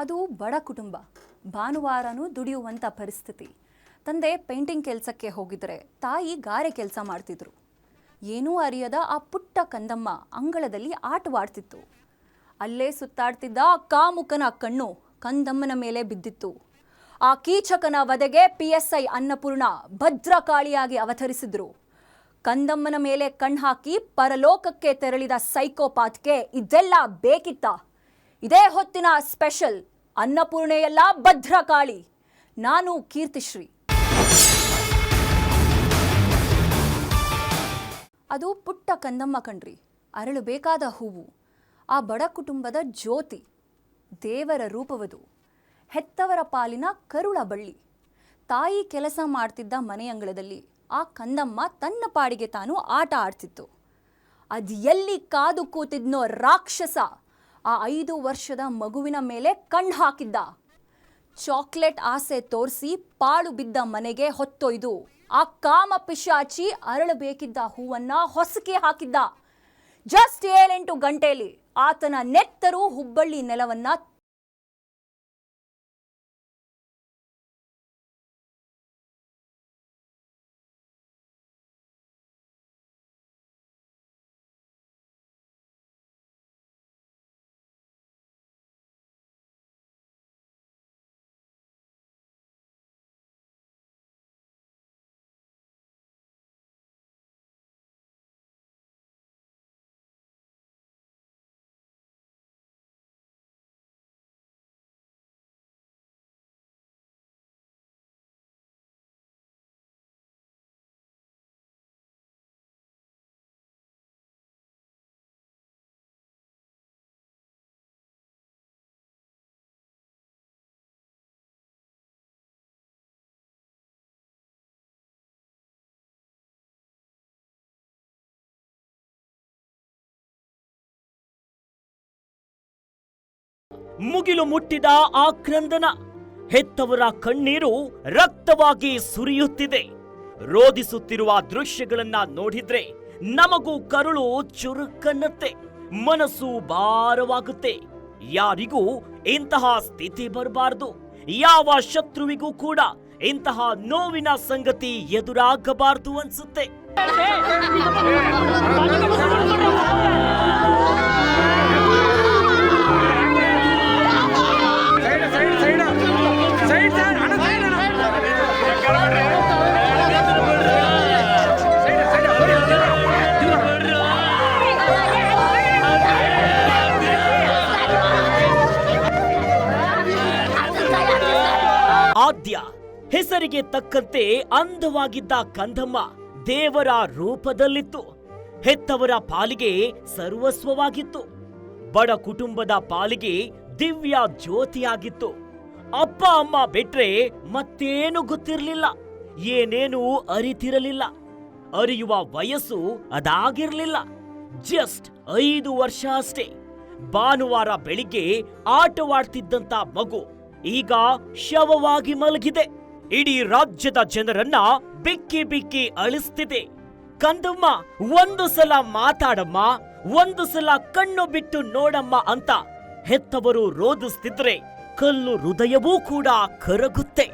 ಅದು ಬಡ ಕುಟುಂಬ. ಭಾನುವಾರನೂ ದುಡಿಯುವಂಥ ಪರಿಸ್ಥಿತಿ. ತಂದೆ ಪೇಂಟಿಂಗ್ ಕೆಲಸಕ್ಕೆ ಹೋಗಿದ್ರೆ ತಾಯಿ ಗಾರೆ ಕೆಲಸ ಮಾಡ್ತಿದ್ರು. ಏನೂ ಅರಿಯದ ಆ ಪುಟ್ಟ ಕಂದಮ್ಮ ಅಂಗಳದಲ್ಲಿ ಆಟವಾಡ್ತಿತ್ತು. ಅಲ್ಲೇ ಸುತ್ತಾಡ್ತಿದ್ದ ಕಾಮುಕನ ಕಣ್ಣು ಕಂದಮ್ಮನ ಮೇಲೆ ಬಿದ್ದಿತ್ತು. ಆ ಕೀಚಕನ ವಧೆಗೆ ಪಿ ಎಸ್ ಐ ಅನ್ನಪೂರ್ಣ ಭದ್ರಕಾಳಿಯಾಗಿ ಅವತರಿಸಿದ್ರು. ಕಂದಮ್ಮನ ಮೇಲೆ ಕಣ್ಹಾಕಿ ಪರಲೋಕಕ್ಕೆ ತೆರಳಿದ ಸೈಕೋಪಾತ್ಗೆ ಇದೆಲ್ಲ ಬೇಕಿತ್ತ? ಇದೇ ಹೊತ್ತಿನ ಸ್ಪೆಷಲ್ ಅನ್ನಪೂರ್ಣೆಯಲ್ಲ ಭದ್ರಕಾಳಿ. ನಾನು ಕೀರ್ತಿಶ್ರೀ. ಅದು ಪುಟ್ಟ ಕಂದಮ್ಮ ಕಣ್ರಿ, ಅರಳು ಬೇಕಾದ ಹೂವು. ಆ ಬಡ ಕುಟುಂಬದ ಜ್ಯೋತಿ, ದೇವರ ರೂಪವದು. ಹೆತ್ತವರ ಪಾಲಿನ ಕರುಳ ಬಳ್ಳಿ. ತಾಯಿ ಕೆಲಸ ಮಾಡ್ತಿದ್ದ ಮನೆಯಂಗಳದಲ್ಲಿ ಆ ಕಂದಮ್ಮ ತನ್ನ ಪಾಡಿಗೆ ತಾನು ಆಟ ಆಡ್ತಿತ್ತು. ಅದು ಎಲ್ಲಿ ಕಾದು ಕೂತಿದ್ನೋ ರಾಕ್ಷಸ. ಆ ಐದು ವರ್ಷದ ಮಗುವಿನ ಮೇಲೆ ಕಣ್ಣು ಹಾಕಿದ್ದ. ಚಾಕ್ಲೇಟ್ ಆಸೆ ತೋರಿಸಿ ಪಾಳು ಬಿದ್ದ ಮನೆಗೆ ಹೊತ್ತೊಯ್ದು. ಆ ಕಾಮ ಪಿಶಾಚಿ ಅರಳಬೇಕಿದ್ದ ಹೂವನ್ನ ಹೊಸಕೆ ಹಾಕಿದ್ದ. ಜಸ್ಟ್ ಏಳೆಂಟು ಗಂಟೆಯಲ್ಲಿ ಆತನ ನೆತ್ತರು ಹುಬ್ಬಳ್ಳಿ ನೆಲವನ್ನ ಮುಗಿಲು ಮುಟ್ಟಿದ ಆ ಕ್ರಂದನ ಹೆತ್ತವರ ಕಣ್ಣೀರು ರಕ್ತವಾಗಿ ಸುರಿಯುತ್ತಿದೆ ರೋಧಿಸುತ್ತಿರುವ ದೃಶ್ಯಗಳನ್ನ ನೋಡಿದ್ರೆ ನಮಗೂ ಕರುಳು ಚುರುಕನ್ನತ್ತೆ ಮನಸ್ಸು ಭಾರವಾಗುತ್ತೆ ಯಾರಿಗೂ ಇಂತಹ ಸ್ಥಿತಿ ಬರಬಾರದು ಯಾವ ಶತ್ರುವಿಗೂ ಕೂಡ ಇಂತಹ ನೋವಿನ ಸಂಗತಿ ಎದುರಾಗಬಾರದು ಅನ್ಸುತ್ತೆ ಹೆಸರಿಗೆ ತಕ್ಕಂತೆ ಅಂಧವಾಗಿದ್ದ ಕಂದಮ್ಮ ದೇವರ ರೂಪದಲ್ಲಿತ್ತು. ಹೆತ್ತವರ ಪಾಲಿಗೆ ಸರ್ವಸ್ವವಾಗಿತ್ತು. ಬಡ ಕುಟುಂಬದ ಪಾಲಿಗೆ ದಿವ್ಯ ಜ್ಯೋತಿಯಾಗಿತ್ತು. ಅಪ್ಪ, ಅಮ್ಮ ಬಿಟ್ರೆ ಮತ್ತೇನು ಗೊತ್ತಿರಲಿಲ್ಲ. ಏನೇನೂ ಅರಿತಿರಲಿಲ್ಲ. ಅರಿಯುವ ವಯಸ್ಸು ಅದಾಗಿರ್ಲಿಲ್ಲ. ಜಸ್ಟ್ ಐದು ವರ್ಷ ಅಷ್ಟೇ. ಭಾನುವಾರ ಬೆಳಿಗ್ಗೆ ಆಟವಾಡ್ತಿದ್ದಂತ ಮಗು ಈಗ ಶವವಾಗಿ ಮಲಗಿದೆ. ಇಡೀ ರಾಜ್ಯದ ಜನರನ್ನ ಬಿಕ್ಕಿ ಬಿಕ್ಕಿ ಅಳಿಸ್ತಿದೆ. ಕಂದಮ್ಮ ಒಂದು ಸಲ ಮಾತಾಡಮ್ಮ ಒಂದು ಸಲ ಕಣ್ಣು ಬಿಟ್ಟು ನೋಡಮ್ಮ ಅಂತ ಹೆತ್ತವರು ರೋಧಿಸ್ತಿದ್ರೆ ಕಲ್ಲು ಹೃದಯವೂ ಕೂಡ ಕರಗುತ್ತೆ.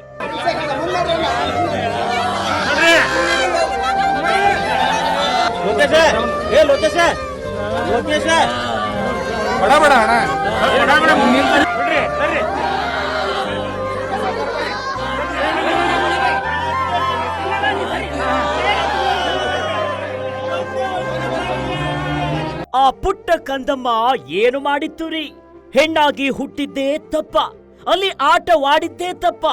ಬಡ ಬಡ ಆ ಪುಟ್ಟ ಕಂದಮ್ಮ ಏನು ಮಾಡಿತ್ತು ರೀ ಹೆಣ್ಣಾಗಿ ಹುಟ್ಟಿದ್ದೇ ತಪ್ಪ. ಅಲ್ಲಿ ಆಟವಾಡಿದ್ದೇ ತಪ್ಪ.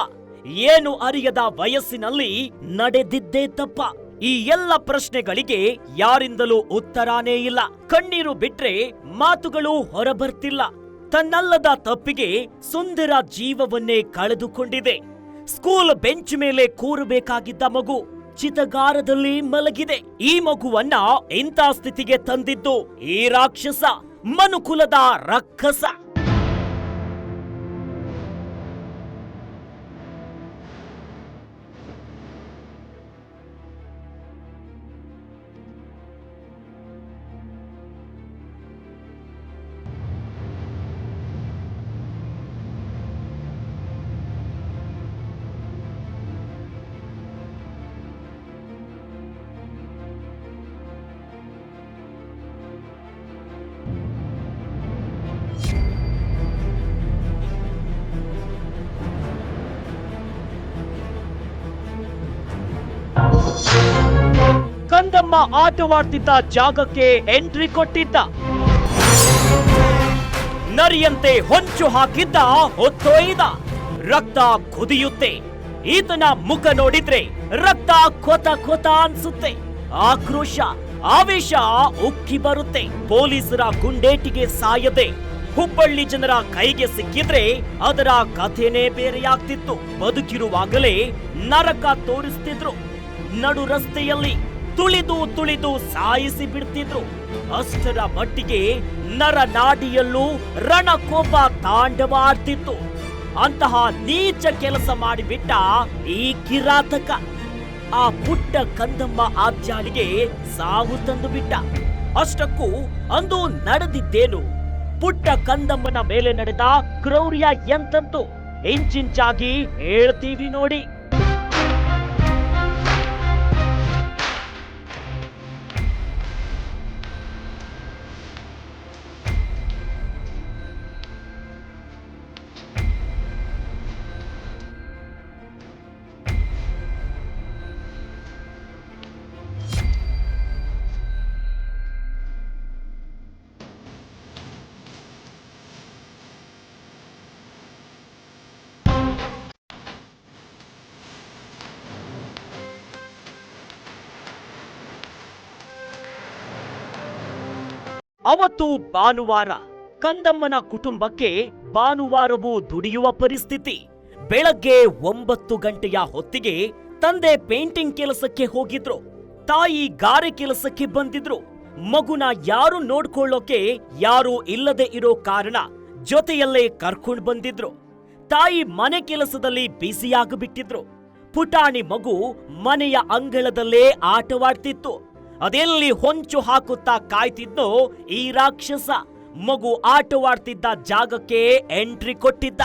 ಏನು ಅರಿಯದ ವಯಸ್ಸಿನಲ್ಲಿ ನಡೆದಿದ್ದೇ ತಪ್ಪ. ಈ ಎಲ್ಲ ಪ್ರಶ್ನೆಗಳಿಗೆ ಯಾರಿಂದಲೂ ಉತ್ತರಾನೇ ಇಲ್ಲ. ಕಣ್ಣೀರು ಬಿಟ್ರೆ ಮಾತುಗಳು ಹೊರಬರ್ತಿಲ್ಲ. ತನ್ನಲ್ಲದ ತಪ್ಪಿಗೆ ಸುಂದರ ಜೀವವನ್ನೇ ಕಳೆದುಕೊಂಡಿದೆ. ಸ್ಕೂಲ್ ಬೆಂಚ್ ಮೇಲೆ ಕೂರಬೇಕಾಗಿದ್ದ ಮಗು. ಚಿತಗಾರದಲ್ಲಿ ಮಲಗಿದೆ. ಈ ಮಗುವನ್ನ ಇಂಥ ಸ್ಥಿತಿಗೆ ತಂದಿದ್ದು ಈ ರಾಕ್ಷಸ ಮನುಕುಲದ ರಕ್ಕಸ ಆಟವಾಡ್ತಿದ್ದ ಜಾಗಕ್ಕೆ ಎಂಟ್ರಿ ಕೊಟ್ಟಿದ್ದ. ನರಿಯಂತೆ ಹೊಂಚು ಹಾಕಿದ್ದ ಹೊತ್ತೊಯ್ದ ರಕ್ತ ಕುದಿಯುತ್ತೆ. ಈತನ ಮುಖ ನೋಡಿದ್ರೆ ರಕ್ತ ಕೊತ ಕೊತ ಅನ್ಸುತ್ತೆ. ಆಕ್ರೋಶ, ಆವೇಶ ಉಕ್ಕಿ ಬರುತ್ತೆ. ಪೊಲೀಸರ ಗುಂಡೇಟಿಗೆ ಸಾಯದೆ. ಹುಬ್ಬಳ್ಳಿ ಜನರ ಕೈಗೆ ಸಿಕ್ಕಿದ್ರೆ ಅದರ ಕಥೆನೇ ಬೇರೆಯಾಗ್ತಿತ್ತು. ಬದುಕಿರುವಾಗಲೇ ನರಕ ತೋರಿಸ್ತಿದ್ರು. ನಡು ರಸ್ತೆಯಲ್ಲಿ ತುಳಿದು ತುಳಿದು ಸಾಯಿಸಿ ಬಿಡ್ತಿದ್ರು. ಅಷ್ಟರ ಮಟ್ಟಿಗೆ ನರನಾಡಿಯಲ್ಲೂ ರಣಕೋಪ ತಾಂಡವಾಡ್ತಿತ್ತು. ಅಂತಹ ನೀಚ ಕೆಲಸ ಮಾಡಿಬಿಟ್ಟ ಈ ಕಿರಾತಕ. ಆ ಪುಟ್ಟ ಕಂದಮ್ಮ ಆಬ್ಜಾಲಿಗೆ ಸಾವು ತಂದು ಬಿಟ್ಟ. ಅಷ್ಟಕ್ಕೂ ಅಂದು ನಡೆದಿದ್ದೇನು. ಪುಟ್ಟ ಕಂದಮ್ಮನ ಮೇಲೆ ನಡೆದ ಕ್ರೌರ್ಯ ಎಂತಂತು? ಇಂಚಿಂಚಾಗಿ ಹೇಳ್ತೀವಿ ನೋಡಿ. ಅವತ್ತು ಭಾನುವಾರ ಕಂದಮ್ಮನ ಕುಟುಂಬಕ್ಕೆ ಭಾನುವಾರವೂ ದುಡಿಯುವ ಪರಿಸ್ಥಿತಿ. ಬೆಳಗ್ಗೆ ಒಂಬತ್ತು ಗಂಟೆಯ ಹೊತ್ತಿಗೆ ತಂದೆ ಪೇಂಟಿಂಗ್ ಕೆಲಸಕ್ಕೆ ಹೋಗಿದ್ರು. ತಾಯಿ ಗಾರೆ ಕೆಲಸಕ್ಕೆ ಬಂದಿದ್ರು. ಮಗುನ ಯಾರು ನೋಡ್ಕೊಳ್ಳೋಕೆ ಯಾರು ಇಲ್ಲದೆ ಇರೋ ಕಾರಣ ಜೊತೆಯಲ್ಲೇ ಕರ್ಕೊಂಡ್ ಬಂದಿದ್ರು. ತಾಯಿ ಮನೆ ಕೆಲಸದಲ್ಲಿ ಬಿಸಿಯಾಗಿಬಿಟ್ಟಿದ್ರು ಪುಟಾಣಿ ಮಗು ಮನೆಯ ಅಂಗಳದಲ್ಲೇ ಆಟವಾಡ್ತಿತ್ತು. ಅದೆಲ್ಲಿ ಹೊಂಚು ಹಾಕುತ್ತಾ ಕಾಯ್ತಿದ್ನೋ ಈ ರಾಕ್ಷಸ ಮಗು ಆಟವಾಡ್ತಿದ್ದ ಜಾಗಕ್ಕೆ ಎಂಟ್ರಿ ಕೊಟ್ಟಿದ್ದ.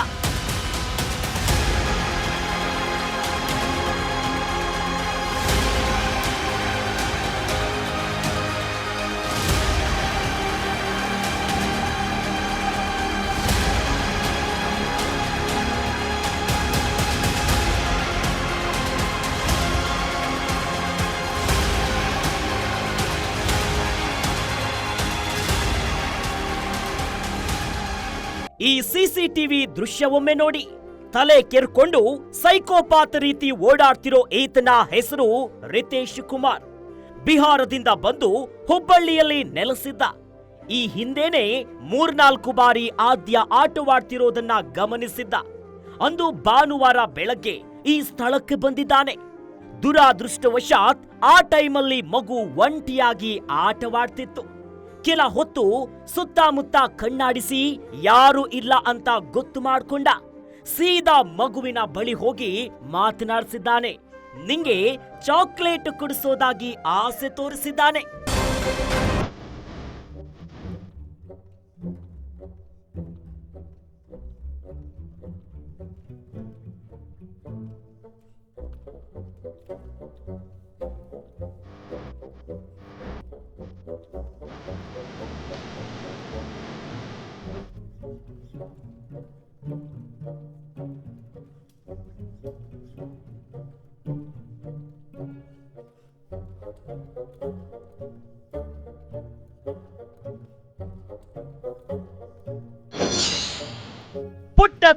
ಸಿಸಿಟಿವಿ ದೃಶ್ಯವೊಮ್ಮೆ ನೋಡಿ. ತಲೆ ಕೆರ್ಕೊಂಡು ಸೈಕೋಪಾತ್ ರೀತಿ ಓಡಾಡ್ತಿರೋ ಈತನ ಹೆಸರು ರಿತೇಶ್ ಕುಮಾರ್. ಬಿಹಾರದಿಂದ ಬಂದು ಹುಬ್ಬಳ್ಳಿಯಲ್ಲಿ ನೆಲೆಸಿದ್ದ. ಈ ಹಿಂದೆನೆ ಮೂರ್ನಾಲ್ಕು ಬಾರಿ ಆದ್ಯ ಆಟವಾಡ್ತಿರೋದನ್ನ ಗಮನಿಸಿದ್ದ. ಅಂದು ಭಾನುವಾರ ಬೆಳಗ್ಗೆ ಈ ಸ್ಥಳಕ್ಕೆ ಬಂದಿದ್ದಾನೆ. ದುರಾದೃಷ್ಟವಶಾತ್ ಆ ಟೈಮಲ್ಲಿ ಮಗು ಒಂಟಿಯಾಗಿ ಆಟವಾಡ್ತಿತ್ತು. ಕೆಲ ಹೊತ್ತು ಸುತ್ತಮುತ್ತ ಕಣ್ಣಾಡಿಸಿ, ಯಾರು ಇಲ್ಲ ಅಂತ ಗೊತ್ತು ಮಾಡ್ಕೊಂಡ. ಸೀದಾ ಮಗುವಿನ ಬಳಿ ಹೋಗಿ ಮಾತನಾಡಿಸಿದ್ದಾನೆ. ನಿಂಗೆ ಚಾಕ್ಲೇಟ್ ಕುಡಿಸೋದಾಗಿ ಆಸೆ ತೋರಿಸಿದ್ದಾನೆ.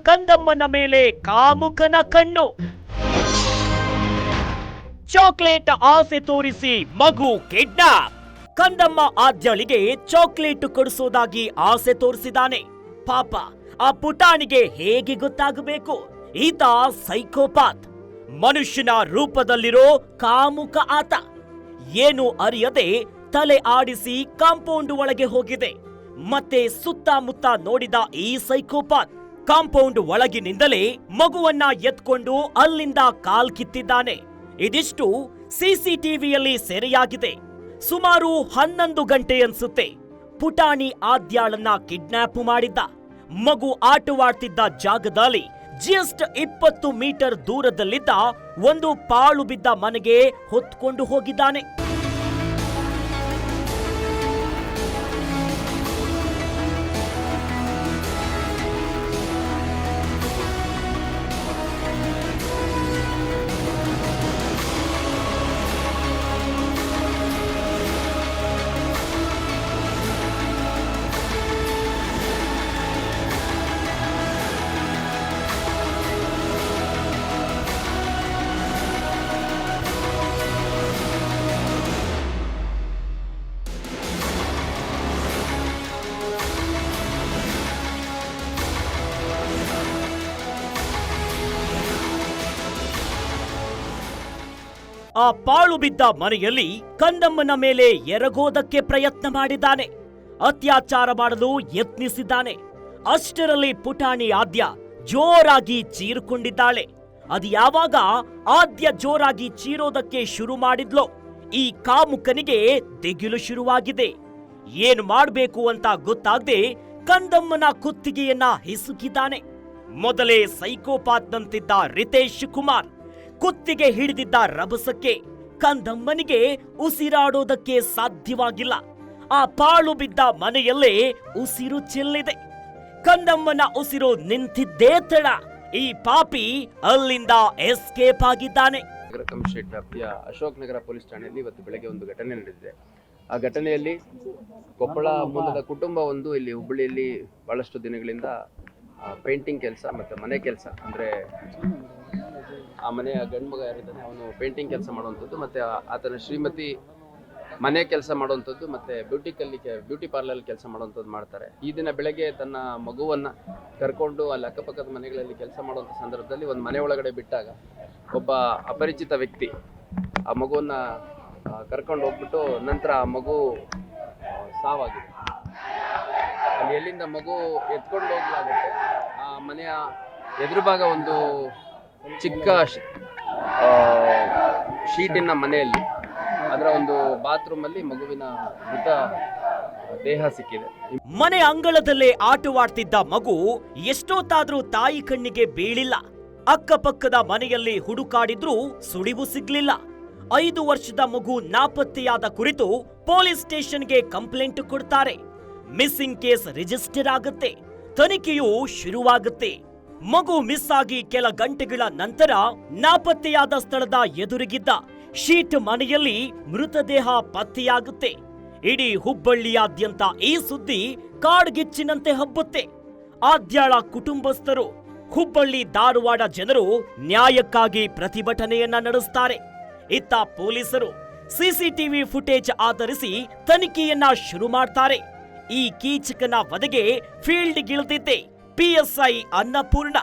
ಕಂದಮ್ಮನ ಮೇಲೆ ಕಾಮುಕನ ಕಣ್ಣು. ಚಾಕ್ಲೇಟ್ ಆಸೆ ತೋರಿಸಿ ಮಗು ಕಿಡ್ನಾಪ್. ಕಂದಮ್ಮ ಆದ್ಯಳಿಗೆ ಚಾಕ್ಲೇಟ್ ಕೊಡಿಸೋದಾಗಿ ಆಸೆ ತೋರಿಸಿದಾನೆ ಪಾಪ, ಆ ಪುಟಾಣಿಗೆ ಹೇಗೆ ಗೊತ್ತಾಗಬೇಕು? ಈತ ಸೈಕೋಪಾತ್. ಮನುಷ್ಯನ ರೂಪದಲ್ಲಿರೋ ಕಾಮುಕ ಆತ. ಏನು ಅರಿಯದೆ ತಲೆ ಆಡಿಸಿ ಕಾಂಪೌಂಡ್ ಒಳಗೆ ಹೋಗಿದೆ. ಮತ್ತೆ ಸುತ್ತಮುತ್ತ ನೋಡಿದ ಈ ಸೈಕೋಪಾತ್. ಕಾಂಪೌಂಡ್ ಒಳಗಿನಿಂದಲೇ ಮಗುವನ್ನ ಎತ್ಕೊಂಡು ಅಲ್ಲಿಂದ ಕಾಲ್ ಕಿತ್ತಿದ್ದಾನೆ. ಇದಿಷ್ಟು ಸಿಸಿಟಿವಿಯಲ್ಲಿ ಸೆರೆಯಾಗಿದೆ. ಸುಮಾರು ಹನ್ನೊಂದು ಗಂಟೆ ಅನ್ಸುತ್ತೆ. ಪುಟಾಣಿ ಆದ್ಯಾಳನ್ನ ಕಿಡ್ನಾಪ್ ಮಾಡಿದ್ದ. ಮಗು ಆಟವಾಡ್ತಿದ್ದ ಜಾಗದಲ್ಲಿ ಜಸ್ಟ್ ಇಪ್ಪತ್ತು ಮೀಟರ್ ದೂರದಲ್ಲಿದ್ದ ಒಂದು ಪಾಳು ಬಿದ್ದ ಮನೆಗೆ ಹೊತ್ಕೊಂಡು ಹೋಗಿದ್ದಾನೆ. ಆ ಪಾಳು ಬಿದ್ದ ಮನೆಯಲ್ಲಿ ಕಂದಮ್ಮನ ಮೇಲೆ ಎರಗೋದಕ್ಕೆ ಪ್ರಯತ್ನ ಮಾಡಿದ್ದಾನೆ. ಅತ್ಯಾಚಾರ ಮಾಡಲು ಯತ್ನಿಸಿದ್ದಾನೆ. ಅಷ್ಟರಲ್ಲಿ ಪುಟಾಣಿ ಆದ್ಯ ಜೋರಾಗಿ ಚೀರಿಕೊಂಡಿದ್ದಾಳೆ. ಅದು ಯಾವಾಗ ಆದ್ಯ ಜೋರಾಗಿ ಚೀರೋದಕ್ಕೆ ಶುರು ಮಾಡಿದ್ಲೋ ಈ ಕಾಮುಕನಿಗೆ ದಿಗಿಲು ಶುರುವಾಗಿದೆ. ಏನು ಮಾಡಬೇಕು ಅಂತ ಗೊತ್ತಾಗದೆ ಕಂದಮ್ಮನ ಕುತ್ತಿಗೆಯನ್ನ ಹಿಸುಕಿದ್ದಾನೆ. ಮೊದಲೇ ಸೈಕೋಪಾತ್ನಂತಿದ್ದ ರಿತೇಶ್ ಕುಮಾರ್ ಕುತ್ತಿಗೆ ಹಿಡಿದಿದ್ದ ರಭಸಕ್ಕೆ ಕಂದಮ್ಮನಿಗೆ ಉಸಿರಾಡೋದಕ್ಕೆ ಸಾಧ್ಯವಾಗಿಲ್ಲ. ಆ ಪಾಳು ಬಿದ್ದ ಮನೆಯಲ್ಲೇ ಉಸಿರು ಚೆಲ್ಲಿದೆ. ಕಂದಮ್ಮನ ಉಸಿರು ನಿಂತಿದ್ದೇ ತಡ. ಈ ಪಾಪಿ ಅಲ್ಲಿಂದ ಎಸ್ಕೇಪ್ ಆಗಿದ್ದಾನೆ. ಅಶೋಕ್ ನಗರ ಪೊಲೀಸ್ ಠಾಣೆಯಲ್ಲಿ ಇವತ್ತು ಬೆಳಗ್ಗೆ ಒಂದು ಘಟನೆ ನಡೆದಿದೆ. ಆ ಘಟನೆಯಲ್ಲಿ ಕೊಪ್ಪಳ ಮೂಲದ ಕುಟುಂಬ ಒಂದು ಇಲ್ಲಿ ಹುಬ್ಬಳ್ಳಿಯಲ್ಲಿ ಬಹಳಷ್ಟು ದಿನಗಳಿಂದ ಪೇಂಟಿಂಗ್ ಕೆಲಸ ಮತ್ತು ಮನೆ ಕೆಲಸ. ಅಂದರೆ ಆ ಮನೆಯ ಗಂಡು ಮಗ ಯಾರಿದ್ದಾನೆ, ಅವನು ಪೇಂಟಿಂಗ್ ಕೆಲಸ ಮಾಡುವಂಥದ್ದು ಮತ್ತು ಆತನ ಶ್ರೀಮತಿ ಮನೆ ಕೆಲಸ ಮಾಡುವಂಥದ್ದು ಮತ್ತು ಬ್ಯೂಟಿ ಕಲ್ಲಿ ಬ್ಯೂಟಿ ಪಾರ್ಲರ್ ಕೆಲಸ ಮಾಡುವಂಥದ್ದು ಮಾಡ್ತಾರೆ. ಈ ದಿನ ಬೆಳಗ್ಗೆ ತನ್ನ ಮಗುವನ್ನು ಕರ್ಕೊಂಡು ಅಲ್ಲಿ ಅಕ್ಕಪಕ್ಕದ ಮನೆಗಳಲ್ಲಿ ಕೆಲಸ ಮಾಡುವಂಥ ಸಂದರ್ಭದಲ್ಲಿ ಒಂದು ಮನೆ ಒಳಗಡೆ ಬಿಟ್ಟಾಗ ಒಬ್ಬ ಅಪರಿಚಿತ ವ್ಯಕ್ತಿ ಆ ಮಗುವನ್ನು ಕರ್ಕೊಂಡು ಹೋಗ್ಬಿಟ್ಟು ನಂತರ ಆ ಮಗು ಸಾವಾಗಿದೆ. ಅಲ್ಲಿ ಎಲ್ಲಿಂದ ಮಗು ಎತ್ಕೊಂಡು ಹೋಗ್ಲಾಗುತ್ತೆ ಮನೆಯ ಎದುರು ಭಾಗ ಒಂದು ಚಿಕ್ಕ ಶೀಟಿನ ಮನೆಯಲ್ಲಿ. ಅದರ ಒಂದು ಬಾತ್ರೂಮಲ್ಲಿ ಮಗುವಿನ ಮೃತ ದೇಹ ಸಿಕ್ಕಿದೆ. ಮನೆ ಅಂಗಳದಲ್ಲೇ ಆಟವಾಡ್ತಿದ್ದ ಮಗು ಎಷ್ಟೊತ್ತಾದ್ರೂ ತಾಯಿ ಕಣ್ಣಿಗೆ ಬೀಳಿಲ್ಲ. ಅಕ್ಕಪಕ್ಕದ ಮನೆಯಲ್ಲಿ ಹುಡುಕಾಡಿದ್ರೂ ಸುಳಿವು ಸಿಗ್ಲಿಲ್ಲ. ಐದು ವರ್ಷದ ಮಗು ನಾಪತ್ತೆಯಾದ ಕುರಿತು ಪೊಲೀಸ್ ಸ್ಟೇಷನ್ಗೆ ಕಂಪ್ಲೇಂಟ್ ಕೊಡ್ತಾರೆ. ಮಿಸ್ಸಿಂಗ್ ಕೇಸ್ ರಿಜಿಸ್ಟರ್ ಆಗುತ್ತೆ. ತನಿಖೆಯು ಶುರುವಾಗುತ್ತೆ. ಮಗು ಮಿಸ್ ಆಗಿ ಕೆಲ ಗಂಟೆಗಳ ನಂತರ ನಾಪತ್ತೆಯಾದ ಸ್ಥಳದ ಎದುರಿಗಿದ್ದ ಶೀಟ್ ಮನೆಯಲ್ಲಿ ಮೃತದೇಹ ಪತ್ತೆಯಾಗುತ್ತೆ. ಇಡೀ ಹುಬ್ಬಳ್ಳಿಯಾದ್ಯಂತ ಈ ಸುದ್ದಿ ಕಾಡ್ಗಿಚ್ಚಿನಂತೆ ಹಬ್ಬುತ್ತೆ. ಆದ್ಯಾಳ ಕುಟುಂಬಸ್ಥರು, ಹುಬ್ಬಳ್ಳಿ ಧಾರವಾಡ ಜನರು ನ್ಯಾಯಕ್ಕಾಗಿ ಪ್ರತಿಭಟನೆಯನ್ನ ನಡೆಸ್ತಾರೆ. ಇತ್ತ ಪೊಲೀಸರು ಸಿಸಿಟಿವಿ ಫುಟೇಜ್ ಆಧರಿಸಿ ತನಿಖೆಯನ್ನ ಶುರು ಮಾಡ್ತಾರೆ. ಈ ಕೀಚಕನ ವಧೆಗೆ ಫೀಲ್ಡ್ಗಿಳಿದಿದ್ದೆ PSI Annapurna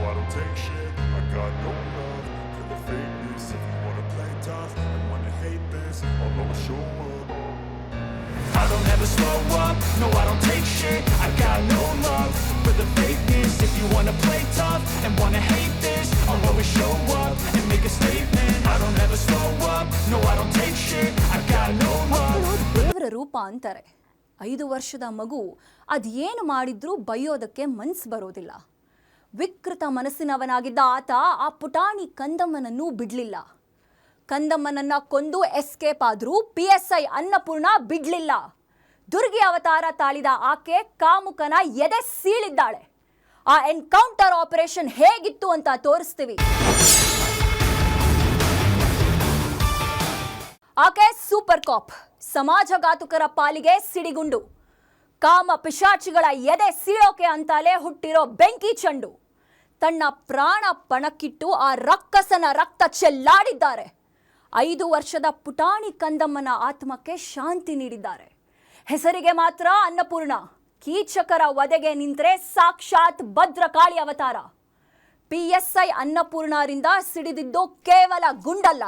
No, I don't take shit. I got no love for the fakeness. If you wanna play tough and wanna hate this, I'll always show up. I don't ever slow up, no I don't take shit I got no love for the fakeness If you wanna play tough and wanna hate this I'll always show up and make a statement I don't ever ರೂಪ ಅಂತಾರೆ. ಐದು ವರ್ಷದ ಮಗು ಅದೇನು ಮಾಡಿದ್ರೂ ಬೈಯೋದಕ್ಕೆ ಮನ್ಸು ಬರೋದಿಲ್ಲ. ವಿಕೃತ ಮನಸ್ಸಿನವನಾಗಿದ್ದ ಆತ ಆ ಪುಟಾಣಿ ಕಂದಮ್ಮನನ್ನು ಬಿಡ್ಲಿಲ್ಲ. ಕಂದಮ್ಮನನ್ನ ಕೊಂದು ಎಸ್ಕೇಪ್ ಆದರೂ ಪಿ ಎಸ್ ಐ ಅನ್ನಪೂರ್ಣ ಬಿಡ್ಲಿಲ್ಲ. ದುರ್ಗಿ ಅವತಾರ ತಾಳಿದ ಆಕೆ ಕಾಮುಕನ ಎದೆ ಸೀಳಿದ್ದಾಳೆ. ಆ ಎನ್ಕೌಂಟರ್ ಆಪರೇಷನ್ ಹೇಗಿತ್ತು ಅಂತ ತೋರಿಸ್ತೀವಿ. ಆಕೆ ಸೂಪರ್ ಕಾಪ್. ಸಮಾಜಘಾತುಕರ ಪಾಲಿಗೆ ಸಿಡಿಗುಂಡು. ಕಾಮ ಪಿಶಾಚಿಗಳ ಎದೆ ಸೀಳೋಕೆ ಅಂತಾಲೆ ಹುಟ್ಟಿರೋ ಬೆಂಕಿ ಚೆಂಡು. ತನ್ನ ಪ್ರಾಣ ಪಣಕ್ಕಿಟ್ಟು ಆ ರಕ್ಕಸನ ರಕ್ತ ಚೆಲ್ಲಾಡಿದ್ದಾರೆ. ಐದು ವರ್ಷದ ಪುಟಾಣಿ ಕಂದಮ್ಮನ ಆತ್ಮಕ್ಕೆ ಶಾಂತಿ ನೀಡಿದ್ದಾರೆ. ಹೆಸರಿಗೆ ಮಾತ್ರ ಅನ್ನಪೂರ್ಣ. ಕೀಚಕರ ವಧೆಗೆ ನಿಂತರೆ ಸಾಕ್ಷಾತ್ ಭದ್ರಕಾಳಿ ಅವತಾರ. ಪಿಎಸ್ಐ ಅನ್ನಪೂರ್ಣರಿಂದ ಸಿಡಿದಿದ್ದು ಕೇವಲ ಗುಂಡಲ್ಲ.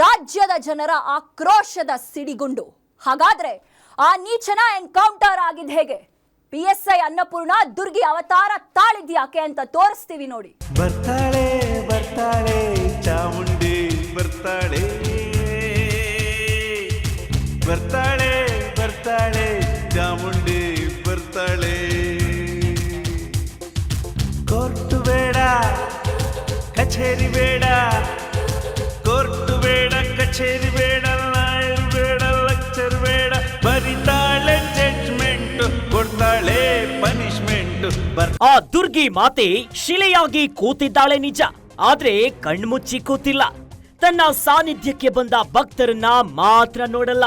ರಾಜ್ಯದ ಜನರ ಆಕ್ರೋಶದ ಸಿಡಿಗುಂಡು. ಹಾಗಾದ್ರೆ ಆ ನೀಚನ ಎನ್ಕೌಂಟರ್ ಆಗಿದ್ ಹೇಗೆ? P S I Annapurna Durgi ಅವತಾರ ತಾಳಿದ್ಯಾಕೆ ಅಂತ ತೋರಿಸ್ತೀವಿ ನೋಡಿ. ಬರ್ತಾಳೆ ಬರ್ತಾಳೆ ಚಾಮುಂಡಿ ಬರ್ತಾಳೆ. ಬರ್ತಾಳೆ ಬರ್ತಾಳೆ ಚಾಮುಂಡಿ ಬರ್ತಾಳೆ. ಕೋರ್ಟು ಬೇಡ, ಕಚೇರಿ ಬೇಡ ಕಚೇರಿ ಬೇಡ ಲಾಯರ್ ಬೇಡ ಲೆಕ್ಚರ್ ಬೇಡ ಬರಿತಾಳೆ ಜಡ್ಜ್ಮೆಂಟ್ ಕೊಡ್ತಾಳೆ ಪನಿಷ್ಮೆಂಟ್ ಆ ದುರ್ಗಿ ಮಾತೆ ಶಿಲೆಯಾಗಿ ಕೂತಿದ್ದಾಳೆ ನಿಜ. ಆದ್ರೆ ಕಣ್ಮುಚ್ಚಿ ಕೂತಿಲ್ಲ. ತನ್ನ ಸಾನ್ನಿಧ್ಯಕ್ಕೆ ಬಂದ ಭಕ್ತರನ್ನ ಮಾತ್ರ ನೋಡಲ್ಲ.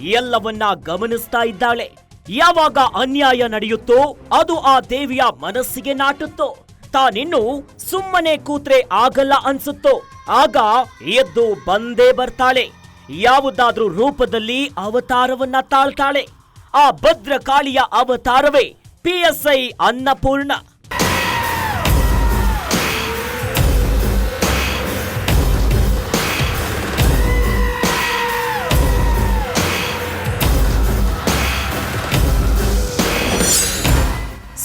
ಎಲ್ಲವನ್ನ ಗಮನಿಸ್ತಾ ಇದ್ದಾಳೆ. ಯಾವಾಗ ಅನ್ಯಾಯ ನಡೆಯುತ್ತೋ ಅದು ಆ ದೇವಿಯ ಮನಸ್ಸಿಗೆ ನಾಟುತ್ತೋ. ತಾನಿನ್ನು ಸುಮ್ಮನೆ ಕೂತ್ರೆ ಆಗಲ್ಲ ಅನ್ಸುತ್ತೋ. ಆಗ ಎದ್ದು ಬಂದೇ ಬರ್ತಾಳೆ. ಯಾವುದಾದ್ರೂ ರೂಪದಲ್ಲಿ ಅವತಾರವನ್ನ ತಾಳ್ತಾಳೆ. ಆ ಭದ್ರಕಾಳಿಯ ಅವತಾರವೇ ಪಿ ಎಸ್ ಐ ಅನ್ನಪೂರ್ಣ.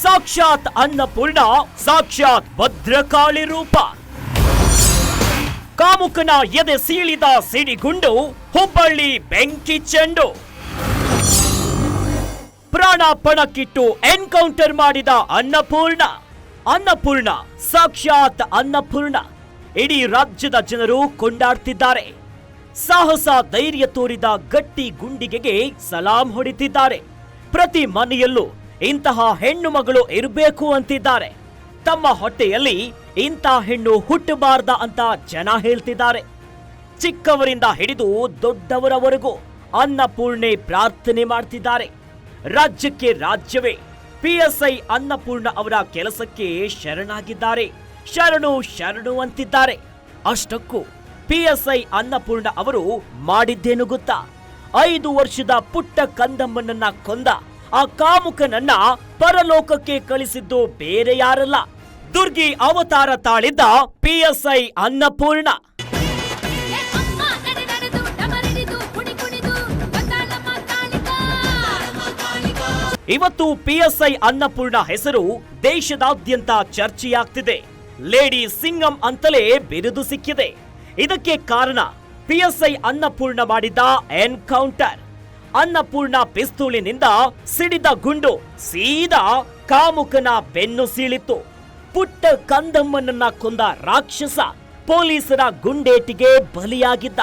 ಸಾಕ್ಷಾತ್ ಅನ್ನಪೂರ್ಣ, ಸಾಕ್ಷಾತ್ ಭದ್ರಕಾಳಿ ರೂಪ. ಕಾಮುಕನ ಎದೆ ಸೀಳಿದ ಸಿಡಿಗುಂಡು, ಹುಬ್ಬಳ್ಳಿ ಬೆಂಕಿ ಚೆಂಡು. ಪ್ರಾಣ ಪಣಕ್ಕಿಟ್ಟು ಎನ್ಕೌಂಟರ್ ಮಾಡಿದ ಅನ್ನಪೂರ್ಣ. ಅನ್ನಪೂರ್ಣ, ಸಾಕ್ಷಾತ್ ಅನ್ನಪೂರ್ಣ. ಇಡೀ ರಾಜ್ಯದ ಜನರು ಕೊಂಡಾಡ್ತಿದ್ದಾರೆ. ಸಾಹಸ, ಧೈರ್ಯ ತೋರಿದ ಗಟ್ಟಿ ಗುಂಡಿಗೆಗೆ ಸಲಾಂ ಹೊಡಿತಿದ್ದಾರೆ. ಪ್ರತಿ ಮನೆಯಲ್ಲೂ ಇಂತಹ ಹೆಣ್ಣು ಮಗಳು ಇರಬೇಕು ಅಂತಿದ್ದಾರೆ. ತಮ್ಮ ಹೊಟ್ಟೆಯಲ್ಲಿ ಇಂಥ ಹೆಣ್ಣು ಹುಟ್ಟಬಾರ್ದ ಅಂತ ಜನ ಹೇಳ್ತಿದ್ದಾರೆ. ಚಿಕ್ಕವರಿಂದ ಹಿಡಿದು ದೊಡ್ಡವರವರೆಗೂ ಅನ್ನಪೂರ್ಣೆ ಪ್ರಾರ್ಥನೆ ಮಾಡ್ತಿದ್ದಾರೆ. ರಾಜ್ಯಕ್ಕೆ ರಾಜ್ಯವೇ, ಪಿಎಸ್ಐ ಅನ್ನಪೂರ್ಣ ಅವರ ಕೆಲಸಕ್ಕೆ ಶರಣಾಗಿದ್ದಾರೆ. ಶರಣು ಶರಣು ಅಂತಿದ್ದಾರೆ. ಅಷ್ಟಕ್ಕೂ ಪಿಎಸ್ಐ ಅನ್ನಪೂರ್ಣ ಅವರು ಮಾಡಿದ್ದೇನು ಗೊತ್ತಾ? ಐದು ವರ್ಷದ ಪುಟ್ಟ ಕಂದಮ್ಮನನ್ನ ಕೊಂದ ಆ ಕಾಮುಕನನ್ನ ಪರಲೋಕಕ್ಕೆ ಕಳಿಸಿದ್ದು ಬೇರೆ ಯಾರಲ್ಲ. ದುರ್ಗಿ ಅವತಾರ ತಾಳಿದ್ದ ಪಿಎಸ್ಐ ಅನ್ನಪೂರ್ಣ. ಇವತ್ತು ಪಿಎಸ್ಐ ಅನ್ನಪೂರ್ಣ ಹೆಸರು ದೇಶದಾದ್ಯಂತ ಚರ್ಚೆಯಾಗ್ತಿದೆ. ಲೇಡಿ ಸಿಂಗಂ ಅಂತಲೇ ಬಿರುದು ಸಿಕ್ಕಿದೆ. ಇದಕ್ಕೆ ಕಾರಣ ಪಿಎಸ್ಐ ಅನ್ನಪೂರ್ಣ ಮಾಡಿದ ಎನ್ಕೌಂಟರ್. ಅನ್ನಪೂರ್ಣ ಪಿಸ್ತೂಲಿನಿಂದ ಸಿಡಿದ ಗುಂಡು ಸೀದಾ ಕಾಮುಕನ ಬೆನ್ನು ಸೀಳಿತ್ತು. ಪುಟ್ಟ ಕಂದಮ್ಮನನ್ನ ಕೊಂದ ರಾಕ್ಷಸ ಪೊಲೀಸರ ಗುಂಡೇಟಿಗೆ ಬಲಿಯಾಗಿದ್ದ.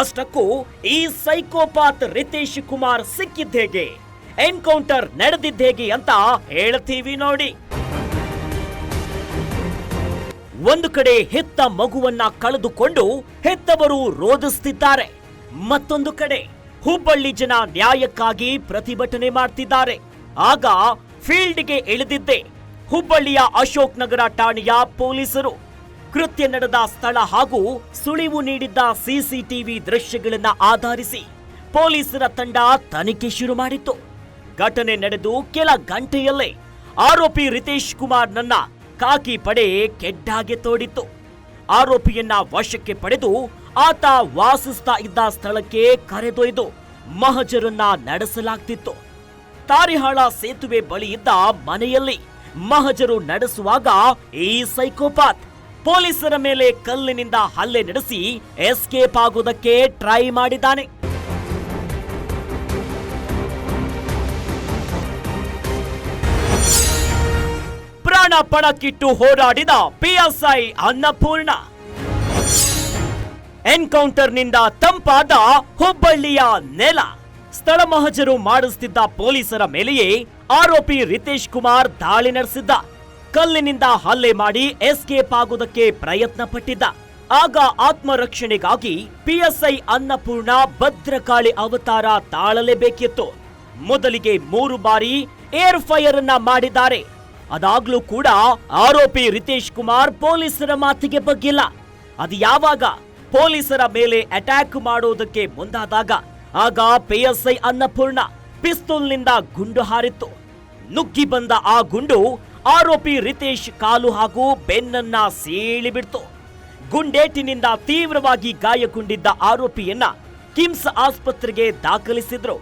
ಅಷ್ಟಕ್ಕೂ ಈ ಸೈಕೋಪಾತ್ ರಿತೇಶ್ ಕುಮಾರ್ ಸಿಕ್ಕಿದ್ದೇಗೆ ಎನ್ಕೌಂಟರ್ ನಡೆದಿದ್ದೇಗೆ ಅಂತ ಹೇಳ್ತೀವಿ ನೋಡಿ. ಒಂದು ಕಡೆ ಹೆತ್ತ ಮಗುವನ್ನ ಕಳೆದುಕೊಂಡು ಹೆತ್ತವರು ರೋಧಿಸುತ್ತಿದ್ದಾರೆ ಮತ್ತೊಂದು ಕಡೆ ಹುಬ್ಬಳ್ಳಿ ಜನ ನ್ಯಾಯಕ್ಕಾಗಿ ಪ್ರತಿಭಟನೆ ಮಾಡ್ತಿದ್ದಾರೆ. ಆಗ ಫೀಲ್ಡ್ಗೆ ಇಳಿದಿದ್ದೆ. ಹುಬ್ಬಳ್ಳಿಯ ಅಶೋಕ್ ನಗರ ಠಾಣೆಯ ಪೊಲೀಸರು ಕೃತ್ಯ ನಡೆದ ಸ್ಥಳ ಹಾಗೂ ಸುಳಿವು ನೀಡಿದ್ದ ಸಿಸಿಟಿವಿ ದೃಶ್ಯಗಳನ್ನು ಆಧರಿಸಿ ಪೊಲೀಸರ ತಂಡ ತನಿಖೆ ಶುರು ಮಾಡಿತ್ತು. ಘಟನೆ ನಡೆದು ಕೆಲ ಗಂಟೆಯಲ್ಲೇ ಆರೋಪಿ ರಿತೇಶ್ ಕುಮಾರ್ ನನ್ನ ಕಾಕಿ ಪಡೆ ಕೆಡ್ಡಾಗೆ ತೋಡಿತ್ತು. ಆರೋಪಿಯನ್ನ ವಶಕ್ಕೆ ಪಡೆದು ಆತ ವಾಸಿಸ್ತಾ ಇದ್ದ ಸ್ಥಳಕ್ಕೆ ಕರೆದೊಯ್ದು ಮಹಜರನ್ನ ನಡೆಸಲಾಗ್ತಿತ್ತು. ತಾರಿಹಾಳ ಸೇತುವೆ ಬಳಿ ಇದ್ದ ಮನೆಯಲ್ಲಿ ಮಹಜರು ನಡೆಸುವಾಗ ಈ ಸೈಕೋಪಾತ್. ಪೊಲೀಸರ ಮೇಲೆ ಕಲ್ಲಿನಿಂದ ಹಲ್ಲೆ ನಡೆಸಿ ಎಸ್ಕೇಪ್ ಆಗುವುದಕ್ಕೆ ಟ್ರೈ ಮಾಡಿದ್ದಾನೆ. ಪ್ರಾಣ ಪಣಕ್ಕಿಟ್ಟು ಹೋರಾಡಿದ ಪಿಎಸ್ಐ ಅನ್ನಪೂರ್ಣ. ಎನ್ಕೌಂಟರ್ನಿಂದ ತಂಪಾದ ಹುಬ್ಬಳ್ಳಿಯ ನೆಲ. ಸ್ಥಳ ಮಹಜರು ಮಾಡಿಸುತ್ತಿದ್ದ ಪೊಲೀಸರ ಮೇಲೆಯೇ ಆರೋಪಿ ರಿತೇಶ್ ಕುಮಾರ್ ದಾಳಿ ನಡೆಸಿದ್ದ. ಕಲ್ಲಿನಿಂದ ಹಲ್ಲೆ ಮಾಡಿ ಎಸ್ಕೇಪ್ ಆಗುವುದಕ್ಕೆ ಪ್ರಯತ್ನ ಪಟ್ಟಿದ್ದ ಆಗ ಆತ್ಮರಕ್ಷಣೆಗಾಗಿ ಪಿಎಸ್ಐ ಅನ್ನಪೂರ್ಣ ಭದ್ರಕಾಳಿ ಅವತಾರ ತಾಳಲೇಬೇಕಿತ್ತು. ಮೊದಲಿಗೆ ಮೂರು ಬಾರಿ ಏರ್ ಫೈರ್ ಅನ್ನ ಮಾಡಿದ್ದಾರೆ. ಅದಾಗ್ಲೂ ಕೂಡ ಆರೋಪಿ ರಿತೇಶ್ ಕುಮಾರ್ ಪೊಲೀಸರ ಮಾತಿಗೆ ಬಗ್ಗಿಲ್ಲ. ಅದು ಯಾವಾಗ? ಪೊಲೀಸರ ಮೇಲೆ ಅಟ್ಯಾಕ್ ಮಾಡುವುದಕ್ಕೆ ಮುಂದಾದಾಗ. ಆಗ ಪಿಎಸ್ಐ ಅನ್ನಪೂರ್ಣ ಪಿಸ್ತೂಲ್ನಿಂದ ಗುಂಡು ಹಾರಿತ್ತು. ನುಗ್ಗಿ ಬಂದ ಆ ಗುಂಡು ಆರೋಪಿ ರಿತೇಶ್ ಕಾಲು ಹಾಗೂ ಬೆನ್ನನ್ನ ಸೀಳಿಬಿಡ್ತು ಗುಂಡೇಟಿನಿಂದ ತೀವ್ರವಾಗಿ ಗಾಯಗೊಂಡಿದ್ದ ಆರೋಪಿಯನ್ನ ಕಿಮ್ಸ್ ಆಸ್ಪತ್ರೆಗೆ ದಾಖಲಿಸಿದ್ರು.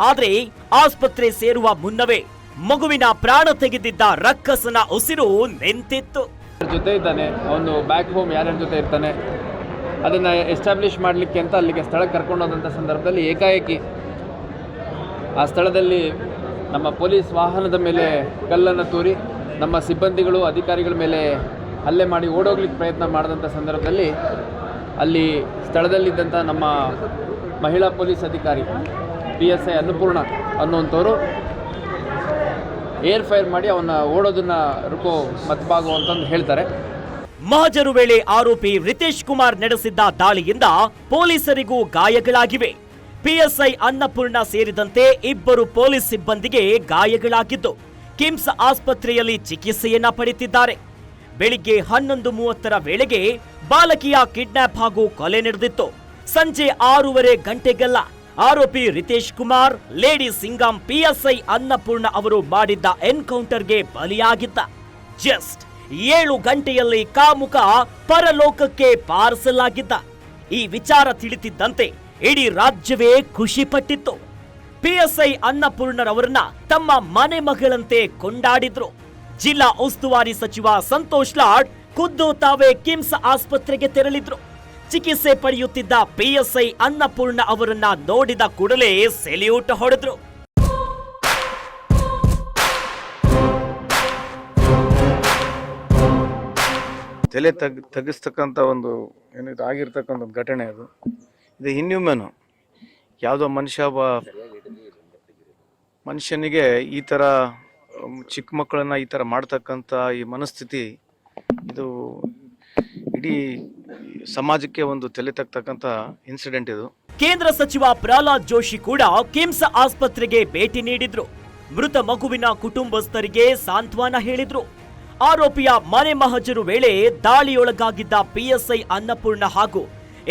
ಆದರೆ ಆಸ್ಪತ್ರೆ ಸೇರುವ ಮುನ್ನವೇ ಮಗುವಿನ ಪ್ರಾಣ ತೆಗೆದಿದ್ದ ರಕ್ಕಸನ ಉಸಿರು ನಿಂತಿತ್ತು. ಜೊತೆ ಇದ್ದಾನೆ. ಅವನು ಬ್ಯಾಕ್ ಹೋಮ್ ಯಾರ ಜೊತೆ ಇರ್ತಾನೆ? ಅದನ್ನು ಎಸ್ಟಾಬ್ಲಿಷ್ ಮಾಡಲಿಕ್ಕೆ ಅಂತ ಅಲ್ಲಿಗೆ ಸ್ಥಳಕ್ಕೆ ಕರ್ಕೊಂಡೋದಂಥ ಸಂದರ್ಭದಲ್ಲಿ ಏಕಾಏಕಿ ಆ ಸ್ಥಳದಲ್ಲಿ ನಮ್ಮ ಪೊಲೀಸ್ ವಾಹನದ ಮೇಲೆ ಕಲ್ಲನ್ನು ತೂರಿ ನಮ್ಮ ಸಿಬ್ಬಂದಿಗಳು, ಅಧಿಕಾರಿಗಳ ಮೇಲೆ ಹಲ್ಲೆ ಮಾಡಿ ಓಡೋಗ್ಲಿಕ್ಕೆ ಪ್ರಯತ್ನ ಮಾಡಿದಂಥ ಸಂದರ್ಭದಲ್ಲಿ ಅಲ್ಲಿ ಸ್ಥಳದಲ್ಲಿದ್ದಂಥ ನಮ್ಮ ಮಹಿಳಾ ಪೊಲೀಸ್ ಅಧಿಕಾರಿ ಪಿ ಎಸ್ ಐ ಅನ್ನಪೂರ್ಣ ಅನ್ನುವಂಥವರು ಏರ್ ಫೈರ್ ಮಾಡಿ ಅವನ್ನ ಓಡೋದನ್ನು ರುಕೋ ಮತ್ಬಾಗು ಅಂತಂದು ಹೇಳ್ತಾರೆ. ಮಹಜರು ವೇಳೆ ಆರೋಪಿ ರಿತೇಶ್ ಕುಮಾರ್ ನಡೆಸಿದ್ದ ದಾಳಿಯಿಂದ ಪೊಲೀಸರಿಗೂ ಗಾಯಗಳಾಗಿವೆ. ಪಿಎಸ್ಐ ಅನ್ನಪೂರ್ಣ ಸೇರಿದಂತೆ ಇಬ್ಬರು ಪೊಲೀಸ್ ಸಿಬ್ಬಂದಿಗೆ ಗಾಯಗಳಾಗಿದ್ದು, ಕಿಮ್ಸ್ ಆಸ್ಪತ್ರೆಯಲ್ಲಿ ಚಿಕಿತ್ಸೆಯನ್ನ ಪಡೆದಿದ್ದಾರೆ ಬೆಳಿಗ್ಗೆ ಹನ್ನೊಂದು ಮೂವತ್ತರ ವೇಳೆಗೆ ಬಾಲಕಿಯ ಕಿಡ್ನಾಪ್ ಹಾಗೂ ಕೊಲೆ ನಡೆದಿತ್ತು. ಸಂಜೆ ಆರೂವರೆ ಗಂಟೆಗೆಲ್ಲ ಆರೋಪಿ ರಿತೇಶ್ ಕುಮಾರ್, ಲೇಡಿ ಸಿಂಗಂ ಪಿಎಸ್ಐ ಅನ್ನಪೂರ್ಣ ಅವರು ಮಾಡಿದ್ದ ಎನ್ಕೌಂಟರ್ಗೆ ಬಲಿಯಾಗಿದ್ದ. ಜಸ್ಟ್ ಏಳು ಗಂಟೆಯಲ್ಲಿ ಕಾಮುಕ ಪರಲೋಕಕ್ಕೆ ಪಾರಿಸಲಾಗಿದ್ದ. ಈ ವಿಚಾರ ತಿಳಿತಿದ್ದಂತೆ ಇಡೀ ರಾಜ್ಯವೇ ಖುಷಿ ಪಟ್ಟಿತ್ತು. ಪಿಎಸ್ಐ ಅನ್ನಪೂರ್ಣರವರನ್ನ ತಮ್ಮ ಮನೆ ಮಗಳಂತೆ ಕೊಂಡಾಡಿದ್ರು. ಜಿಲ್ಲಾ ಉಸ್ತುವಾರಿ ಸಚಿವ ಸಂತೋಷ್ ಲಾಡ್ ಖುದ್ದು ತಾವೇ ಕಿಮ್ಸ್ ಆಸ್ಪತ್ರೆಗೆ ತೆರಳಿದ್ರು. ಚಿಕಿತ್ಸೆ ಪಡೆಯುತ್ತಿದ್ದ ಪಿಎಸ್ಐ ಅನ್ನಪೂರ್ಣ ಅವರನ್ನ ನೋಡಿದ ಕೂಡಲೇ ಸೆಲ್ಯೂಟ್ ಹೊಡೆದ್ರು. ತಲೆ ತಗ್, ತಗ್ಗಿಸ್ತಕ್ಕಂಥ ಒಂದು ಏನಿದು ಆಗಿರ್ತಕ್ಕಂಥ ಒಂದು ಘಟನೆ ಅದು. ಇದು ಇನ್ಹ್ಯೂಮನು ಯಾವುದೋ ಮನುಷ್ಯ ಒಬ್ಬ ಮನುಷ್ಯನಿಗೆ ಈ ಥರ ಚಿಕ್ಕ ಮಕ್ಕಳನ್ನ ಈ ಥರ ಮಾಡ್ತಕ್ಕಂಥ ಈ ಮನಸ್ಥಿತಿ ಇದು ಇಡೀ ಸಮಾಜಕ್ಕೆ ಒಂದು ತಲೆ ತಗ್ತಕ್ಕಂಥ ಇನ್ಸಿಡೆಂಟ್ ಇದು. ಕೇಂದ್ರ ಸಚಿವ ಪ್ರಹ್ಲಾದ್ ಜೋಶಿ ಕೂಡ ಕಿಮ್ಸ್ ಆಸ್ಪತ್ರೆಗೆ ಭೇಟಿ ನೀಡಿದ್ರು. ಮೃತ ಮಗುವಿನ ಕುಟುಂಬಸ್ಥರಿಗೆ ಸಾಂತ್ವನ ಹೇಳಿದ್ರು. ಆರೋಪಿಯ ಮನೆ ಮಹಜರು ವೇಳೆ ದಾಳಿಯೊಳಗಾಗಿದ್ದ ಪಿಎಸ್ಐ ಅನ್ನಪೂರ್ಣ ಹಾಗೂ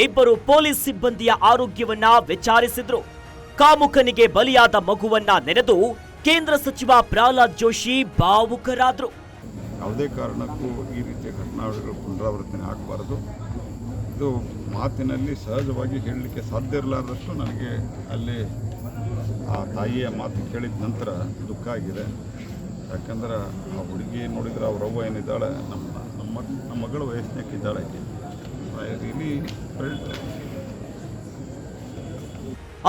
ಇಬ್ಬರು ಪೊಲೀಸ್ ಸಿಬ್ಬಂದಿಯ ಆರೋಗ್ಯವನ್ನ ವಿಚಾರಿಸಿದ್ರು. ಕಾಮುಕನಿಗೆ ಬಲಿಯಾದ ಮಗುವನ್ನ ನೆನೆದು ಕೇಂದ್ರ ಸಚಿವ ಪ್ರಹ್ಲಾದ್ ಜೋಶಿ ಭಾವುಕರಾದ್ರು. ಯಾವುದೇ ಕಾರಣಕ್ಕೂ ಈ ರೀತಿಯ ಘಟನಾವಳಿಗಳು ಪುನರಾವರ್ತನೆ ಆಗಬಾರದು. ಇದು ಮಾತಿನಲ್ಲಿ ಸಹಜವಾಗಿ ಹೇಳಲಿಕ್ಕೆ ಸಾಧ್ಯ ಇರಲಾರದಷ್ಟು ನನಗೆ ಅಲ್ಲಿ ಆ ತಾಯಿಯ ಮಾತು ಕೇಳಿದ ನಂತರ ದುಃಖ ಆಗಿದೆ. ಯಾಕಂದ್ರೆ ಆ ಹುಡುಗಿ ನೋಡಿದ್ರೆ ಅವ್ರ ಅವ್ವ ಏನಿದ್ದಾಳೆ, ನಮ್ಮ ನಮ್ಮ ನಮ್ಮ ಮಗಳು ವಯಸ್ಸಿನಕ್ಕಿದ್ದಾಳೆ ಆಕೆ. ಐ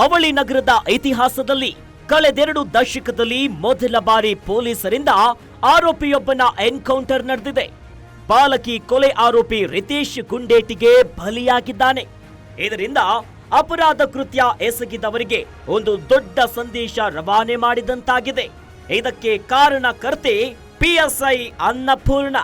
ಅವಳಿ ನಗರದ ಇತಿಹಾಸದಲ್ಲಿ ಕಳೆದೆರಡು ದಶಕದಲ್ಲಿ ಮೊದಲ ಬಾರಿ ಪೊಲೀಸರಿಂದ ಆರೋಪಿಯೊಬ್ಬನ ಎನ್ಕೌಂಟರ್ ನಡೆದಿದೆ. ಬಾಲಕಿ ಕೊಲೆ ಆರೋಪಿ ರಿತೇಶ್ ಗುಂಡೇಟಿಗೆ ಬಲಿಯಾಗಿದ್ದಾನೆ. ಇದರಿಂದ ಅಪರಾಧ ಕೃತ್ಯ ಎಸಗಿದವರಿಗೆ ಒಂದು ದೊಡ್ಡ ಸಂದೇಶ ರವಾನೆ ಮಾಡಿದಂತಾಗಿದೆ. ಇದಕ್ಕೆ ಕಾರಣಕರ್ತೆ ಪಿಎಸ್ಐ ಅನ್ನಪೂರ್ಣ.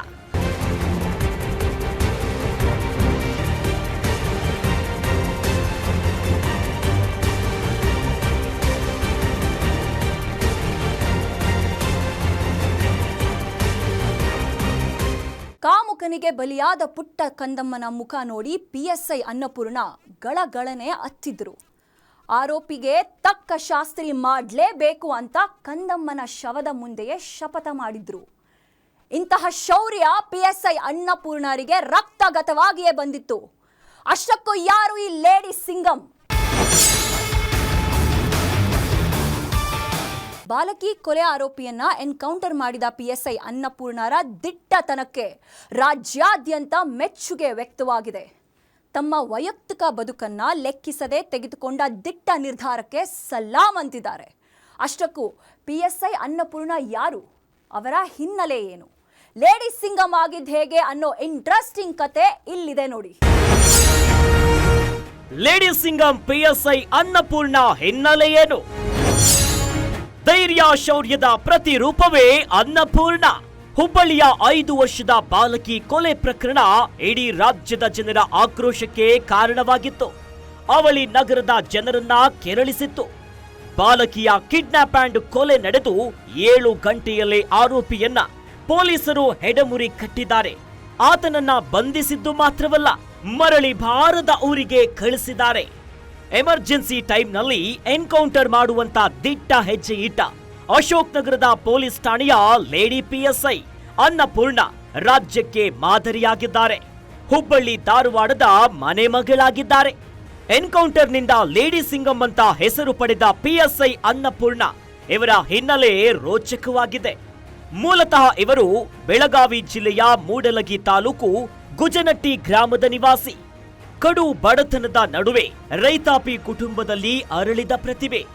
ಕಾಮುಕನಿಗೆ ಬಲಿಯಾದ ಪುಟ್ಟ ಕಂದಮ್ಮನ ಮುಖ ನೋಡಿ ಪಿಎಸ್ಐ ಅನ್ನಪೂರ್ಣ ಗಳಗಳನೆ ಅತ್ತಿದ್ರು. ಆರೋಪಿಗೆ ತಕ್ಕ ಶಾಸ್ತ್ರಿ ಮಾಡಲೇಬೇಕು ಅಂತ ಕಂದಮ್ಮನ ಶವದ ಮುಂದೆಯೇ ಶಪಥ ಮಾಡಿದ್ರು. ಇಂತಹ ಶೌರ್ಯ ಪಿ ಎಸ್ ಐ ಅನ್ನಪೂರ್ಣರಿಗೆ ರಕ್ತಗತವಾಗಿಯೇ ಬಂದಿತ್ತು. ಅಷ್ಟಕ್ಕೂ ಯಾರು ಈ ಲೇಡಿ ಸಿಂಗಂ ಬಾಲಕಿ ಕೊಲೆ ಆರೋಪಿಯನ್ನ ಎನ್ಕೌಂಟರ್ ಮಾಡಿದ ಪಿಎಸ್ಐ ಅನ್ನಪೂರ್ಣರ ದಿಟ್ಟತನಕ್ಕೆ ರಾಜ್ಯಾದ್ಯಂತ ಮೆಚ್ಚುಗೆ ವ್ಯಕ್ತವಾಗಿದೆ. ತಮ್ಮ ವೈಯಕ್ತಿಕ ಬದುಕನ್ನ ಲೆಕ್ಕಿಸದೆ ತೆಗೆದುಕೊಂಡ ದಿಟ್ಟ ನಿರ್ಧಾರಕ್ಕೆ ಸಲಾಂ ಅಂತಿದ್ದಾರೆ. ಅಷ್ಟಕ್ಕೂ ಪಿಎಸ್ಐ ಅನ್ನಪೂರ್ಣ ಯಾರು? ಅವರ ಹಿನ್ನೆಲೆ ಏನು? ಲೇಡಿ ಸಿಂಗಮ್ ಆಗಿದ್ದು ಹೇಗೆ ಅನ್ನೋ ಇಂಟ್ರೆಸ್ಟಿಂಗ್ ಕತೆ ಇಲ್ಲಿದೆ ನೋಡಿ. ಲೇಡಿ ಸಿಂಗಂ ಪಿಎಸ್ಐ ಅನ್ನಪೂರ್ಣ ಹಿನ್ನೆಲೆ ಏನು? ಧೈರ್ಯ ಶೌರ್ಯದ ಪ್ರತಿರೂಪವೇ ಅನ್ನಪೂರ್ಣ. ಹುಬ್ಬಳ್ಳಿಯ ಐದು ವರ್ಷದ ಬಾಲಕಿ ಕೊಲೆ ಪ್ರಕರಣ ಇಡೀ ರಾಜ್ಯದ ಜನರ ಆಕ್ರೋಶಕ್ಕೆ ಕಾರಣವಾಗಿತ್ತು. ಅವಳಿ ನಗರದ ಜನರನ್ನ ಕೆರಳಿಸಿತ್ತು. ಬಾಲಕಿಯ ಕಿಡ್ನಾಪ್ ಅಂಡ್ ಕೊಲೆ ನಡೆದು ಏಳು ಗಂಟೆಯಲ್ಲೇ ಆರೋಪಿಯನ್ನ ಪೊಲೀಸರು ಹೆಡಮುರಿ ಕಟ್ಟಿದ್ದಾರೆ. ಆತನನ್ನ ಬಂಧಿಸಿದ್ದು ಮಾತ್ರವಲ್ಲ, ಮರಳಿ ಭಾರದ ಊರಿಗೆ ಕಳಿಸಿದ್ದಾರೆ. ಎಮರ್ಜೆನ್ಸಿ ಟೈಮ್ನಲ್ಲಿ ಎನ್ಕೌಂಟರ್ ಮಾಡುವಂತ ದಿಟ್ಟ ಹೆಜ್ಜೆ ಇಟ್ಟ ಅಶೋಕ್ ನಗರದ ಪೊಲೀಸ್ ಠಾಣೆಯ ಲೇಡಿ ಪಿಎಸ್ಐ ಅನ್ನಪೂರ್ಣ ರಾಜ್ಯಕ್ಕೆ ಮಾದರಿಯಾಗಿದ್ದಾರೆ. ಹುಬ್ಬಳ್ಳಿ ಧಾರವಾಡದ ಮನೆ ಮಗಳಾಗಿದ್ದಾರೆ. ಎನ್ಕೌಂಟರ್ನಿಂದ ಲೇಡಿ ಸಿಂಗಂ ಅಂತ ಹೆಸರು ಪಡೆದ ಪಿಎಸ್ಐ ಅನ್ನಪೂರ್ಣ ಇವರ ಹಿನ್ನೆಲೆ ರೋಚಕವಾಗಿದೆ. ಮೂಲತಃ ಇವರು ಬೆಳಗಾವಿ ಜಿಲ್ಲೆಯ ಮೂಡಲಗಿ ತಾಲೂಕು ಗುಜನಟ್ಟಿ ಗ್ರಾಮದ ನಿವಾಸಿ. ಕಡು ಬಡತನದ ನಡುವೆ ರೈತಾಪಿ ಕುಟುಂಬದಲ್ಲಿ ಅರಳಿದ ಪ್ರತಿಭೆ.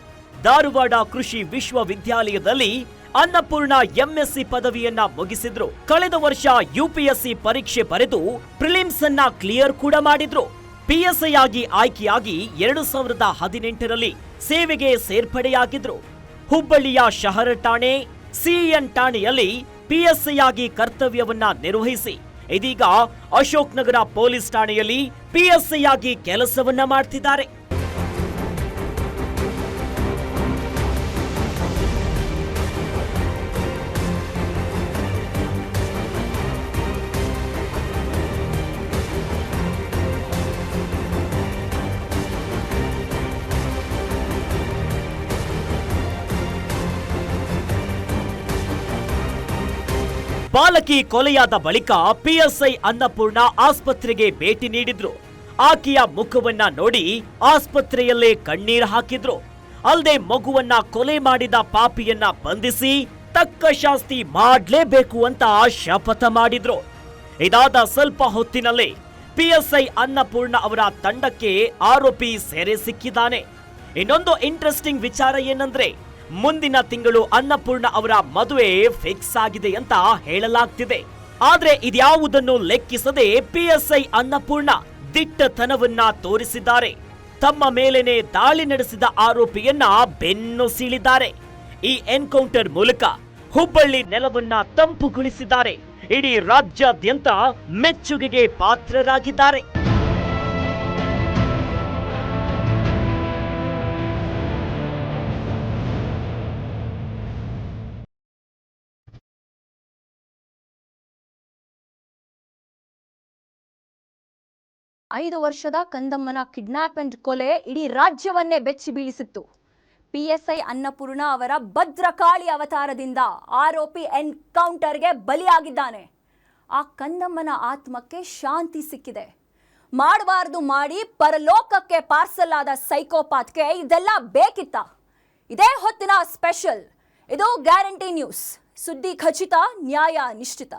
ಧಾರವಾಡ ಕೃಷಿ ವಿಶ್ವವಿದ್ಯಾಲಯದಲ್ಲಿ ಅನ್ನಪೂರ್ಣ ಎಂಎಸ್ಸಿ ಪದವಿಯನ್ನ ಮುಗಿಸಿದ್ರು. ಕಳೆದ ವರ್ಷ ಯುಪಿಎಸ್ಸಿ ಪರೀಕ್ಷೆ ಬರೆದು ಪ್ರಿಲಿಮ್ಸ್ ಅನ್ನ ಕ್ಲಿಯರ್ ಕೂಡ ಮಾಡಿದ್ರು. ಪಿಎಸ್ಐ ಆಗಿ ಆಯ್ಕೆಯಾಗಿ ಎರಡು ಸಾವಿರದ ಹದಿನೆಂಟರಲ್ಲಿ ಸೇವೆಗೆ ಸೇರ್ಪಡೆಯಾಗಿದ್ರು. ಹುಬ್ಬಳ್ಳಿಯ ಶಹರ ಠಾಣೆ ಸಿಎನ್ ಠಾಣೆಯಲ್ಲಿ ಪಿಎಸ್ಐ ಆಗಿ ಕರ್ತವ್ಯವನ್ನ ನಿರ್ವಹಿಸಿ. ಇದೀಗ ಅಶೋಕ್ ನಗರ ಪೊಲೀಸ್ ಠಾಣೆಯಲ್ಲಿ ಪಿಎಸ್ಐ ಆಗಿ ಕೆಲಸವನ್ನ ಮಾಡ್ತಿದ್ದಾರೆ. ಬಾಲಕಿ ಕೊಲೆಯಾದ ಬಳಿಕ ಪಿಎಸ್ಐ ಅನ್ನಪೂರ್ಣ ಆಸ್ಪತ್ರೆಗೆ ಭೇಟಿ ನೀಡಿದ್ರು. ಆಕೆಯ ಮುಖವನ್ನ ನೋಡಿ ಆಸ್ಪತ್ರೆಯಲ್ಲೇ ಕಣ್ಣೀರು ಹಾಕಿದ್ರು. ಅಲ್ಲದೆ ಮಗುವನ್ನ ಕೊಲೆ ಮಾಡಿದ ಪಾಪಿಯನ್ನ ಬಂಧಿಸಿ ತಕ್ಕ ಶಾಸ್ತಿ ಮಾಡಲೇಬೇಕು ಅಂತ ಶಪಥ ಮಾಡಿದ್ರು. ಇದಾದ ಸ್ವಲ್ಪ ಹೊತ್ತಿನಲ್ಲೇ ಪಿಎಸ್ಐ ಅನ್ನಪೂರ್ಣ ಅವರ ತಂಡಕ್ಕೆ ಆರೋಪಿ ಸೆರೆ ಸಿಕ್ಕಿದ್ದಾನೆ. ಇನ್ನೊಂದು ಇಂಟ್ರೆಸ್ಟಿಂಗ್ ವಿಚಾರ ಏನಂದ್ರೆ ಮುಂದಿನ ತಿಂಗಳು ಅನ್ನಪೂರ್ಣ ಅವರ ಮದುವೆ ಫಿಕ್ಸ್ ಆಗಿದೆ ಅಂತ ಹೇಳಲಾಗ್ತಿದೆ. ಆದ್ರೆ ಇದ್ಯಾವುದನ್ನು ಲೆಕ್ಕಿಸದೆ ಪಿಎಸ್ಐ ಅನ್ನಪೂರ್ಣ ದಿಟ್ಟತನವನ್ನ ತೋರಿಸಿದ್ದಾರೆ. ತಮ್ಮ ಮೇಲೇನೆ ದಾಳಿ ನಡೆಸಿದ ಆರೋಪಿಯನ್ನ ಬೆನ್ನು ಸೀಳಿದ್ದಾರೆ. ಈ ಎನ್ಕೌಂಟರ್ ಮೂಲಕ ಹುಬ್ಬಳ್ಳಿ ನೆಲವನ್ನ ತಂಪುಗೊಳಿಸಿದ್ದಾರೆ. ಇಡೀ ರಾಜ್ಯಾದ್ಯಂತ ಮೆಚ್ಚುಗೆಗೆ ಪಾತ್ರರಾಗಿದ್ದಾರೆ. ಐದು ವರ್ಷದ ಕಂದಮ್ಮನ ಕಿಡ್ನಾಪ್ ಅಂಡ್ ಕೊಲೆ ಇಡೀ ರಾಜ್ಯವನ್ನೇ ಬೆಚ್ಚಿ ಬೀಳಿಸಿತ್ತು. ಪಿಎಸ್ಐ ಅನ್ನಪೂರ್ಣ ಅವರ ಭದ್ರಕಾಳಿ ಅವತಾರದಿಂದ ಆರೋಪಿ ಎನ್ಕೌಂಟರ್ಗೆ ಬಲಿಯಾಗಿದ್ದಾನೆ. ಆ ಕಂದಮ್ಮನ ಆತ್ಮಕ್ಕೆ ಶಾಂತಿ ಸಿಕ್ಕಿದೆ. ಮಾಡಬಾರ್ದು ಮಾಡಿ ಪರಲೋಕಕ್ಕೆ ಪಾರ್ಸಲ್ ಆದ ಸೈಕೋಪಾತ್ಗೆ ಇದೆಲ್ಲ ಬೇಕಿತ್ತ? ಇದೇ ಹೊತ್ತಿನ ಸ್ಪೆಷಲ್. ಇದು ಗ್ಯಾರಂಟಿ ನ್ಯೂಸ್. ಸುದ್ದಿ ಖಚಿತ, ನ್ಯಾಯ ನಿಶ್ಚಿತ.